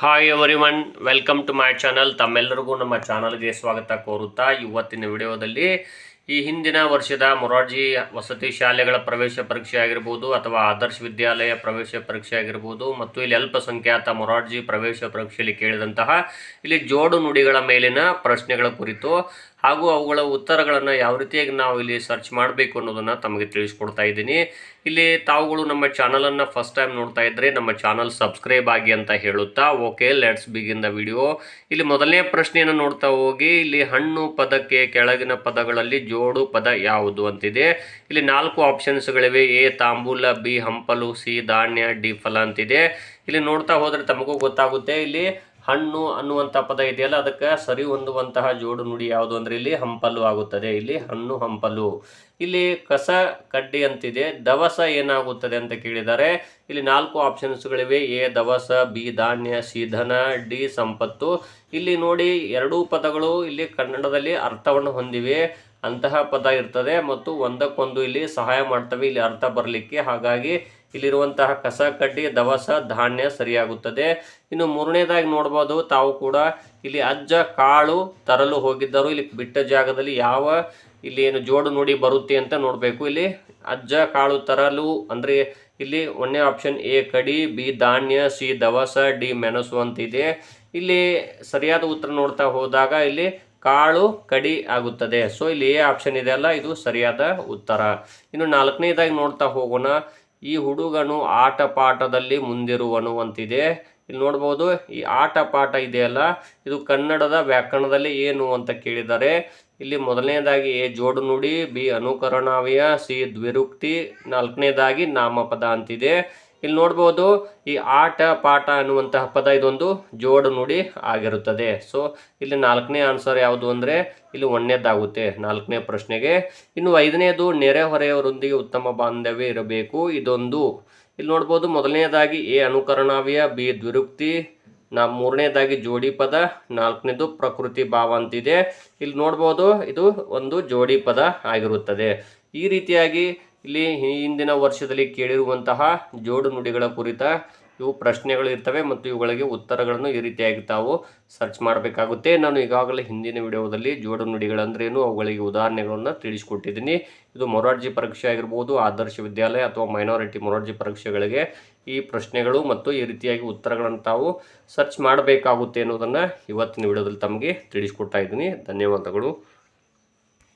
Hi everyone welcome to my channel ತಮ್ಮೆಲ್ಲರಿಗೂ ನಮ್ಮ ಚಾನಲ್ಗೆ ಸ್ವಾಗತ ಕೋರುತ್ತಾ ಇವತ್ತಿನ ವಿಡಿಯೋದಲ್ಲಿ ಈ ಹಿಂದಿನ ವರ್ಷದ ಮೊರಾರ್ಜಿ ವಸತಿ ಶಾಲೆಗಳ ಪ್ರವೇಶ ಪರೀಕ್ಷೆ ಆಗಿರ್ಬೋದು ಅಥವಾ ಆದರ್ಶ ವಿದ್ಯಾಲಯ ಪ್ರವೇಶ ಪರೀಕ್ಷೆ ಆಗಿರ್ಬೋದು ಮತ್ತು ಇಲ್ಲಿ ಅಲ್ಪಸಂಖ್ಯಾತ ಮೊರಾರ್ಜಿ ಪ್ರವೇಶ ಪರೀಕ್ಷೆಯಲ್ಲಿ ಕೇಳಿದಂತಹ ಇಲ್ಲಿ ಜೋಡು ನುಡಿಗಳ ಮೇಲಿನ ಪ್ರಶ್ನೆಗಳ ಕುರಿತು ಹಾಗೂ ಅವುಗಳ ಉತ್ತರಗಳನ್ನು ಯಾವ ರೀತಿಯಾಗಿ ನಾವು ಇಲ್ಲಿ ಸರ್ಚ್ ಮಾಡಬೇಕು ಅನ್ನೋದನ್ನು ತಮಗೆ ತಿಳಿಸ್ಕೊಡ್ತಾ ಇದ್ದೀನಿ. ಇಲ್ಲಿ ತಾವುಗಳು ನಮ್ಮ ಚಾನಲನ್ನು ಫಸ್ಟ್ ಟೈಮ್ ನೋಡ್ತಾ ಇದ್ದರೆ ನಮ್ಮ ಚಾನಲ್ ಸಬ್ಸ್ಕ್ರೈಬ್ ಆಗಿ ಅಂತ ಹೇಳುತ್ತಾ, okay, let's begin the video. ಇಲ್ಲಿ ಮೊದಲನೇ ಪ್ರಶ್ನೆಯನ್ನು ನೋಡ್ತಾ ಹೋಗಿ, ಇಲ್ಲಿ ಹಣ್ಣು ಪದಕ್ಕೆ ಕೆಳಗಿನ ಪದಗಳಲ್ಲಿ ಜೋಡು ಪದ ಯಾವುದು ಅಂತಿದೆ. ಇಲ್ಲಿ ನಾಲ್ಕು ಆಪ್ಷನ್ಸ್ಗಳಿವೆ ಎ, ತಾಂಬೂಲ, ಬಿ, ಹಂಪಲು, ಸಿ, ಧಾನ್ಯ, ಡಿ, ಫಲ ಅಂತಿದೆ. ಇಲ್ಲಿ ನೋಡ್ತಾ ಹೋದರೆ ತಮಗೂ ಗೊತ್ತಾಗುತ್ತೆ. ಇಲ್ಲಿ ಹಣ್ಣು ಅನ್ನುವಂಥ ಪದ ಇದೆಯಲ್ಲ, ಅದಕ್ಕೆ ಸರಿ ಹೊಂದುವಂತಹ ಜೋಡು ನುಡಿ ಯಾವುದು ಅಂದರೆ ಇಲ್ಲಿ ಹಂಪಲು ಆಗುತ್ತದೆ. ಇಲ್ಲಿ ಹಣ್ಣು ಹಂಪಲು. ಇಲ್ಲಿ ಕಸ ಕಡ್ಡಿ ಅಂತಿದೆ. ದವಸ ಏನಾಗುತ್ತದೆ ಅಂತ ಕೇಳಿದ್ದಾರೆ ಇಲ್ಲಿ ನಾಲ್ಕು ಆಪ್ಷನ್ಸ್ಗಳಿವೆ ಎ, ದವಸ, ಬಿ, ಧಾನ್ಯ, ಸಿ, ಧನ, ಡಿ, ಸಂಪತ್ತು. ಇಲ್ಲಿ ನೋಡಿ ಎರಡೂ ಪದಗಳು ಇಲ್ಲಿ ಕನ್ನಡದಲ್ಲಿ ಅರ್ಥವನ್ನು ಹೊಂದಿವೆ. ಅಂತಹ ಪದ ಇರ್ತದೆ ಮತ್ತು ಒಂದಕ್ಕೊಂದು ಇಲ್ಲಿ ಸಹಾಯ ಮಾಡ್ತವೆ. ಇಲ್ಲಿ ಅರ್ಥ ಬರಲಿಕ್ಕೆ. ಹಾಗಾಗಿ ಇಲ್ಲಿರುವಂತಹ ಕಸ, ಕಡ್ಡಿ, ದವಸ, ಧಾನ್ಯ ಸರಿಯಾಗುತ್ತದೆ. ಇನ್ನು ಮೂರನೇದಾಗಿ ನೋಡ್ಬೋದು, ತಾವು ಕೂಡ ಇಲ್ಲಿ ಅಜ್ಜ, ಕಾಳು ತರಲು ಹೋಗಿದ್ದರು. ಇಲ್ಲಿ ಬಿಟ್ಟ ಜಾಗದಲ್ಲಿ ಯಾವ ಇಲ್ಲಿ ಏನು ಜೋಡು ನೋಡಿ ಬರುತ್ತೆ ಅಂತ ನೋಡಬೇಕು. ಇಲ್ಲಿ ಅಜ್ಜ, ಕಾಳು ತರಲು ಅಂದರೆ ಇಲ್ಲಿ ಒಂದನೇ ಆಪ್ಷನ್ ಎ, ಕಡಿ, ಬಿ, ಧಾನ್ಯ, ಸಿ, ದವಸ, ಡಿ, ಮೆಣಸು ಅಂತಿದೆ ಇಲ್ಲಿ ಸರಿಯಾದ ಉತ್ತರ ನೋಡ್ತಾ ಹೋದಾಗ ಇಲ್ಲಿ ಕಾಳು, ಕಡಿ ಆಗುತ್ತದೆ. ಸೊ ಇಲ್ಲಿ ಎ ಆಪ್ಷನ್ ಇದೆ ಅಲ್ಲ, ಇದು ಸರಿಯಾದ ಉತ್ತರ. ಇನ್ನು ನಾಲ್ಕನೇದಾಗಿ ನೋಡ್ತಾ ಹೋಗೋಣ. ಈ ಹುಡುಗನು ಆಟ ಪಾಠದಲ್ಲಿ ಮುಂದಿರುವನು ಅಂತಿದೆ. ಇಲ್ಲಿ ನೋಡ್ಬೋದು, ಈ ಆಟ ಪಾಠ ಇದೆಯಲ್ಲ, ಇದು ಕನ್ನಡದ ವ್ಯಾಕರಣದಲ್ಲಿ ಏನು ಅಂತ ಕೇಳಿದ್ದಾರೆ ಇಲ್ಲಿ ಮೊದಲನೇದಾಗಿ ಎ ಜೋಡು ನುಡಿ, ಬಿ ಅನುಕರಣಾವಯ, ಸಿ ದ್ವಿರುಕ್ತಿ, ನಾಲ್ಕನೇದಾಗಿ ನಾಮಪದ ಅಂತಿದೆ. ಇಲ್ಲಿ ನೋಡ್ಬೋದು ಈ ಆಟ ಪಾಠ ಅನ್ನುವಂತಹ ಪದ ಇದೊಂದು ಜೋಡು ನುಡಿ ಆಗಿರುತ್ತದೆ. ಸೊ ಇಲ್ಲಿ ನಾಲ್ಕನೇ ಆನ್ಸರ್ ಯಾವುದು ಅಂದರೆ ಇಲ್ಲಿ ಒಂದನೇದಾಗುತ್ತೆ ನಾಲ್ಕನೇ ಪ್ರಶ್ನೆಗೆ. ಇನ್ನು ಐದನೇದು ನೆರೆಹೊರೆಯವರೊಂದಿಗೆ ಉತ್ತಮ ಬಾಂಧವ್ಯ ಇರಬೇಕು. ಇದೊಂದು. ಇಲ್ಲಿ ನೋಡ್ಬೋದು ಮೊದಲನೇದಾಗಿ ಎ ಅನುಕರಣಾವ್ಯ, ಬಿ ದ್ವಿರುಕ್ತಿ, ನಾ ಮೂರನೇದಾಗಿ ಜೋಡಿ ಪದ, ನಾಲ್ಕನೇದು ಪ್ರಕೃತಿ ಭಾವ ಅಂತಿದೆ. ಇಲ್ಲಿ ನೋಡ್ಬೋದು ಇದು ಒಂದು ಜೋಡಿ ಪದ ಆಗಿರುತ್ತದೆ. ಈ ರೀತಿಯಾಗಿ ಇಲ್ಲಿ ಹಿಂದಿನ ವರ್ಷದಲ್ಲಿ ಕೇಳಿರುವಂತಹ ಜೋಡು ನುಡಿಗಳ ಕುರಿತ ಇವು ಪ್ರಶ್ನೆಗಳು ಇರ್ತವೆ ಮತ್ತು ಇವುಗಳಿಗೆ ಉತ್ತರಗಳನ್ನು ಈ ರೀತಿಯಾಗಿ ತಾವು ಸರ್ಚ್ ಮಾಡಬೇಕಾಗುತ್ತೆ. ನಾನು ಈಗಾಗಲೇ ಹಿಂದಿನ ವಿಡಿಯೋದಲ್ಲಿ ಜೋಡು ನುಡಿಗಳಂದ್ರೇನು ಅವುಗಳಿಗೆ ಉದಾಹರಣೆಗಳನ್ನು ತಿಳಿಸಿಕೊಟ್ಟಿದ್ದೀನಿ. ಇದು ಮೊರಾರ್ಜಿ ಪರೀಕ್ಷೆ ಆಗಿರ್ಬೋದು, ಆದರ್ಶ ವಿದ್ಯಾಲಯ ಅಥವಾ ಮೈನಾರಿಟಿ ಮೊರಾರ್ಜಿ ಪರೀಕ್ಷೆಗಳಿಗೆ ಈ ಪ್ರಶ್ನೆಗಳು ಮತ್ತು ಈ ರೀತಿಯಾಗಿ ಉತ್ತರಗಳನ್ನು ತಾವು ಸರ್ಚ್ ಮಾಡಬೇಕಾಗುತ್ತೆ ಅನ್ನೋದನ್ನು ಇವತ್ತಿನ ವಿಡಿಯೋದಲ್ಲಿ ತಮಗೆ ತಿಳಿಸ್ಕೊಡ್ತಾ ಇದ್ದೀನಿ. ಧನ್ಯವಾದಗಳು.